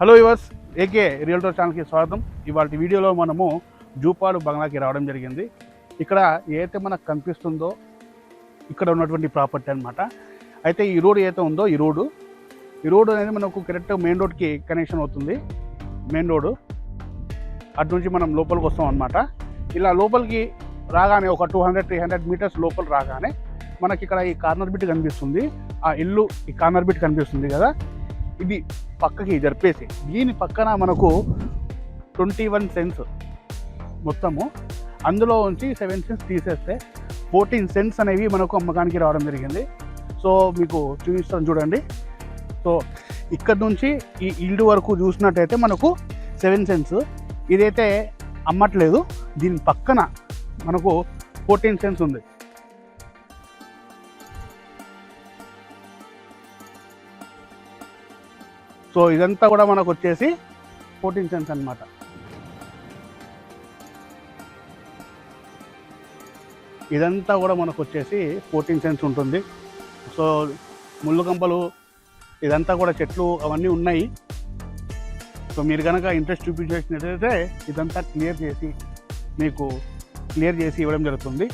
Hello yours AK realtor ఛానల్కి స్వాగతం. ఇవాళ వీడియోలో మనము జూపాడు బంగ్లాకి రావడం జరిగింది. ఇక్కడ ఏదైతే మనకు కనిపిస్తుందో ఇక్కడ ఉన్నటువంటి ప్రాపర్టీ అనమాట అయితే ఈ రోడ్ ఏదైతే ఉందో ఈ రోడ్డు ఈ రోడ్ అనేది మనకు కరెక్ట్ మెయిన్ రోడ్కి కనెక్షన్ అవుతుంది. మెయిన్ రోడ్డు అటు నుంచి మనం లోపలికి వస్తాం అనమాట ఇలా లోపలికి రాగానే ఒక two hundred three hundred metres లోపల రాగానే మనకి ఇక్కడ ఈ కార్నర్ బిట్ కనిపిస్తుంది. ఆ ఇల్లు ఈ కార్నర్ బిట్ కనిపిస్తుంది కదా. ఇది పక్కకి జరిపేసి దీని పక్కన మనకు ట్వంటీ వన్ సెన్స్ మొత్తము. అందులో ఉంచి సెవెన్ సెన్స్ తీసేస్తే ఫోర్టీన్ సెన్స్ అనేవి మనకు అమ్మకానికి రావడం జరిగింది. సో మీకు చూపిస్తాను చూడండి. సో ఇక్కడ నుంచి ఈ ఇల్డ్ వరకు చూసినట్టయితే మనకు సెవెన్ సెన్స్ ఇదైతే అమ్మట్లేదు. దీని పక్కన మనకు ఫోర్టీన్ సెన్స్ ఉంది. సో ఇదంతా కూడా మనకు వచ్చేసి ఫోర్టీన్ సెన్స్ అనమాట ఇదంతా కూడా మనకు వచ్చేసి ఫోర్టీన్ సెన్స్ ఉంటుంది. సో ముళ్ళు కంపలు ఇదంతా కూడా చెట్లు అవన్నీ ఉన్నాయి. సో మీరు కనుక ఇంట్రెస్ట్ చూపించేసినట్లయితే ఇదంతా క్లియర్ చేసి మీకు క్లియర్ చేసి ఇవ్వడం జరుగుతుంది.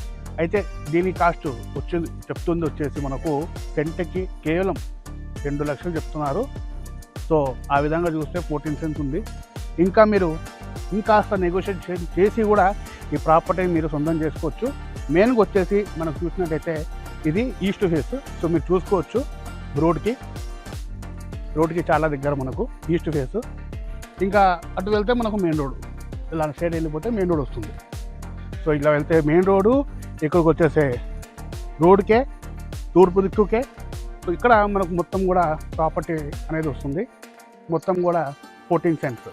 అయితే దీని కాస్ట్ వచ్చేది చెప్తుంది వచ్చేసి మనకు సెంట్కి కేవలం రెండు లక్షలు చెప్తున్నారు. సో ఆ విధంగా చూస్తే ఫోర్టీన్ సెన్స్ ఉంది. ఇంకా మీరు ఇంకాస్త నెగోషియేట్ చేసి కూడా ఈ ప్రాపర్టీని మీరు సొంతం చేసుకోవచ్చు. మెయిన్గా వచ్చేసి మనం చూసినట్టయితే ఇది ఈస్ట్ ఫేస్ సో మీరు చూసుకోవచ్చు రోడ్కి. రోడ్కి చాలా దగ్గర మనకు ఈస్ట్ ఫేస్ ఇంకా అటు వెళ్తే మనకు మెయిన్ రోడ్. ఇలా సైడ్ వెళ్ళిపోతే మెయిన్ రోడ్ వస్తుంది. సో ఇలా వెళ్తే మెయిన్ రోడ్డు ఇక్కడికి వచ్చేసే రోడ్కే తూర్పు దిక్కుకే ఇక్కడ మనకు మొత్తం కూడా ప్రాపర్టీ అనేది వస్తుంది. మొత్తం కూడా ఫోర్టీన్ సెంట్స్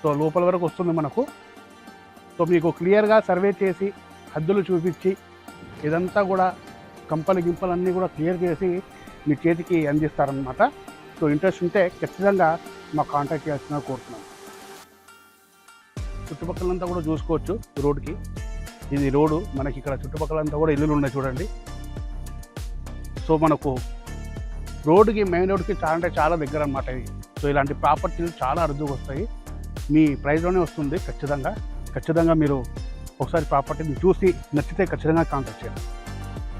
సో లోపల వరకు వస్తుంది మనకు. సో మీకు క్లియర్గా సర్వే చేసి హద్దులు చూపించి ఇదంతా కూడా కంపలు గింపలన్నీ కూడా క్లియర్ చేసి మీ చేతికి అందిస్తారనమాట సో ఇంట్రెస్ట్ ఉంటే ఖచ్చితంగా మాకు కాంటాక్ట్ చేయాల్సిన కోరుతున్నాం. చుట్టుపక్కలంతా కూడా చూసుకోవచ్చు రోడ్కి ఇది రోడ్డు మనకి ఇక్కడ చుట్టుపక్కలంతా కూడా ఇల్లులు ఉన్నాయి చూడండి. సో మనకు రోడ్డుకి మెయిన్ రోడ్కి చాలా అంటే చాలా దగ్గర అనమాట ఇది. సో ఇలాంటి ప్రాపర్టీలు చాలా అరుదుగా వస్తాయి. మీ ప్రైస్లోనే వస్తుంది ఖచ్చితంగా. ఖచ్చితంగా మీరు ఒకసారి ప్రాపర్టీని చూసి నచ్చితే ఖచ్చితంగా కాంటాక్ట్ చేయండి.